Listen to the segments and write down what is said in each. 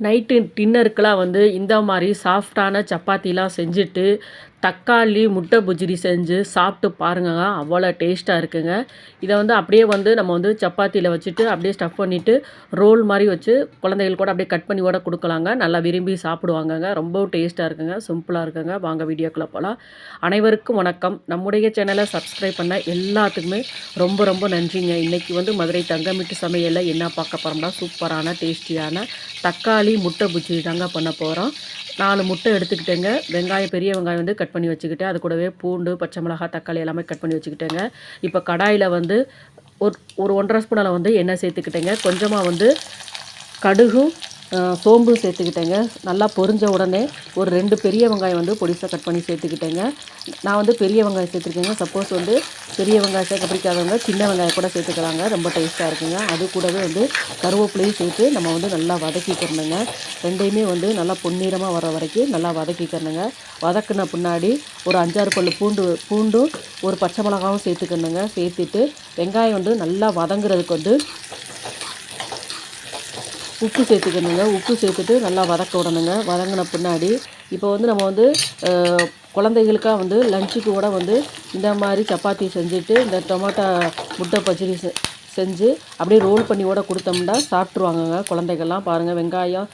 Night டின்னருக்கெலாம் வந்து இந்த மாதிரி சாஃப்டான சப்பாத்திலாம் செஞ்சுட்டு தக்காளி முட்டை புஜ்ஜி செஞ்சு சாப்பிட்டு பாருங்கங்க அவ்வளோ டேஸ்ட்டாக இருக்குங்க. இதை வந்து அப்படியே வந்து நம்ம வந்து சப்பாத்தியில் வச்சுட்டு அப்படியே ஸ்டஃப் பண்ணிவிட்டு ரோல் மாதிரி வச்சு குழந்தைகள் கூட அப்படியே கட் பண்ணி கூட கொடுக்கலாங்க. நல்லா விரும்பி சாப்பிடுவாங்கங்க. ரொம்பவும் டேஸ்ட்டாக இருக்குங்க. சிம்பிளாக இருக்குங்க. வாங்க வீடியோக்குள்ளே போகலாம் அனைவருக்கும் வணக்கம். நம்முடைய சேனலை சப்ஸ்கிரைப் பண்ண எல்லாத்துக்குமே ரொம்ப ரொம்ப நன்றிங்க. இன்றைக்கி வந்து மதுரை தங்கமிட்டு சமையலில் என்ன பார்க்க போகிறோம்னா சூப்பரான டேஸ்டியான தக்காளி முட்டை புஜ்ஜி தாங்க பண்ண போகிறோம் நாலு முட்டை எடுத்துக்கிட்டேங்க. வெங்காயம் பெரிய வெங்காயம் வந்து கட் பண்ணி வச்சுக்கிட்டேன். அது கூடவே பூண்டு பச்சை மிளகாய் தக்காளி எல்லாமே கட் பண்ணி வச்சுக்கிட்டேங்க. இப்போ கடாயில் வந்து ஒரு ஒரு ஒன்றரை ஸ்பூனில் வந்து எண்ணெய் சேர்த்துக்கிட்டேங்க. கொஞ்சமாக வந்து கடுகும் சோம்பு சேர்த்துக்கிட்டேங்க. நல்லா பொரிஞ்ச உடனே ஒரு ரெண்டு பெரிய வெங்காயம் வந்து பொடிசாக கட் பண்ணி சேர்த்துக்கிட்டேங்க. நான் வந்து பெரிய வெங்காயம் சேர்த்துருக்கேங்க. சப்போஸ் வந்து பெரிய வெங்காயம் சேர்க்க பிடிக்காதவங்க சின்ன வெங்காயம் கூட சேர்த்துக்கலாங்க. ரொம்ப டேஸ்ட்டாக இருக்குங்க. அது கூடவே வந்து கருவேப்பிலையும் சேர்த்து நம்ம வந்து நல்லா வதக்கிக்கிறணுங்க. ரெண்டையுமே வந்து நல்லா பொன்னிறமாக வர வரைக்கும் நல்லா வதக்கிக்கிறணுங்க. வதக்குன பின்னாடி ஒரு அஞ்சாறு பல் பூண்டு பூண்டும் ஒரு பச்சை மிளகாவும் சேர்த்துக்கணுங்க. சேர்த்துட்டு வெங்காயம் வந்து நல்லா வதங்குறதுக்கு வந்து உப்பு சேர்த்துக்கணுங்க. உப்பு சேர்த்துட்டு நல்லா வதக்க விடணுங்க. வதங்கின பின்னாடி இப்போ வந்து நம்ம வந்து குழந்தைகளுக்காக வந்து லஞ்சுக்கு கூட வந்து இந்த மாதிரி சப்பாத்தி செஞ்சுட்டு இந்த டொமேட்டோ முட்டை பச்சடி செஞ்சு அப்படியே ரோல் பண்ணி கூட கொடுத்தோம்னா சாப்பிட்ருவாங்கங்க குழந்தைகள்லாம். பாருங்கள் வெங்காயம்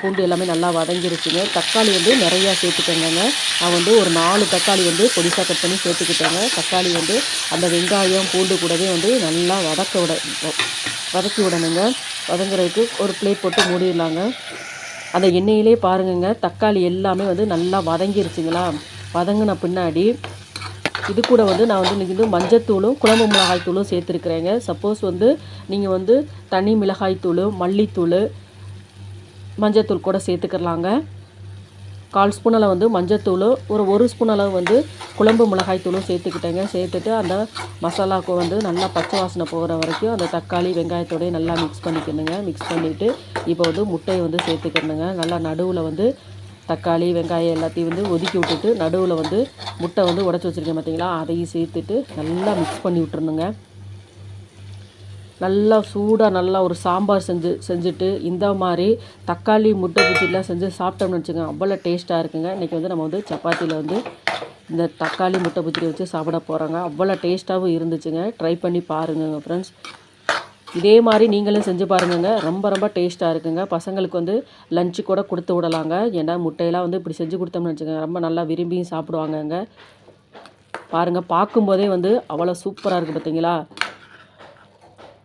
பூண்டு எல்லாமே நல்லா வதங்கிருச்சுங்க. தக்காளி வந்து நிறையா சேர்த்துக்கோங்க நான் வந்து ஒரு நாலு தக்காளி வந்து பொடிசாக கட் பண்ணி சேர்த்துக்கிட்டேங்க. தக்காளி வந்து அந்த வெங்காயம் பூண்டு கூடவே வந்து நல்லா வதக்க விட வதக்கி விடணுங்க. வதங்குறதுக்கு ஒரு பிளேட் போட்டு மூடிடலாங்க. அந்த எண்ணெயிலே பாருங்கங்க. தக்காளி எல்லாமே வந்து நல்லா வதங்கிருச்சுங்களா? வதங்கின பின்னாடி இது கூட வந்து நான் வந்து இன்றைக்கி வந்து மஞ்சத்தூளும் குழம்பு மிளகாய் தூளும் சேர்த்துருக்குறேங்க. சப்போஸ் வந்து நீங்கள் வந்து தனி மிளகாய் தூள் மல்லித்தூள் மஞ்சத்தூள் கூட சேர்த்துக்கிறலாங்க கால் ஸ்பூன் அளவு வந்து மஞ்சத்தூள் ஒரு ஒரு ஸ்பூன் அளவு வந்து குழம்பு மிளகாய் தூளும் சேர்த்துக்கிட்டேங்க. சேர்த்துட்டு அந்த மசாலாவுக்கு வந்து நல்லா பச்சை வாசனை போகிற வரைக்கும் அந்த தக்காளி வெங்காயத்தோடய நல்லா மிக்ஸ் பண்ணிக்கணுங்க. மிக்ஸ் பண்ணிவிட்டு இப்போ வந்து முட்டையை வந்து சேர்த்துக்கணுங்க. நல்லா நடுவில் வந்து தக்காளி வெங்காயம் எல்லாத்தையும் வந்து ஒதுக்கி விட்டுட்டு நடுவில் வந்து முட்டை வந்து உடச்சி வச்சுருக்கேன் பார்த்தீங்களா அதையும் சேர்த்துட்டு நல்லா மிக்ஸ் பண்ணி விட்டுருணுங்க நல்லா சூடாக நல்லா ஒரு சாம்பார் செஞ்சு செஞ்சுட்டு இந்த மாதிரி தக்காளி முட்டை பூச்சிலாம் செஞ்சு சாப்பிட்டோம்னு வச்சுக்கோங்க. அவ்வளோ டேஸ்ட்டாக இருக்குங்க. இன்றைக்கி வந்து நம்ம வந்து சப்பாத்தியில் வந்து இந்த தக்காளி முட்டை பூச்சி வச்சு சாப்பிட போகிறோங்க அவ்வளோ டேஸ்ட்டாகவும் இருந்துச்சுங்க. ட்ரை பண்ணி பாருங்கங்க ஃப்ரெண்ட்ஸ் இதே மாதிரி நீங்களும் செஞ்சு பாருங்கங்க. ரொம்ப ரொம்ப டேஸ்ட்டாக இருக்குங்க. பசங்களுக்கு வந்து லஞ்சு கூட கொடுத்து விடலாங்க. ஏன்னா முட்டையெல்லாம் வந்து இப்படி செஞ்சு கொடுத்தோம்னு வச்சுக்கோங்க. ரொம்ப நல்லா விரும்பியும் சாப்பிடுவாங்கங்க. பாருங்கள் பார்க்கும்போதே வந்து அவ்வளோ சூப்பராக இருக்குது பார்த்தீங்களா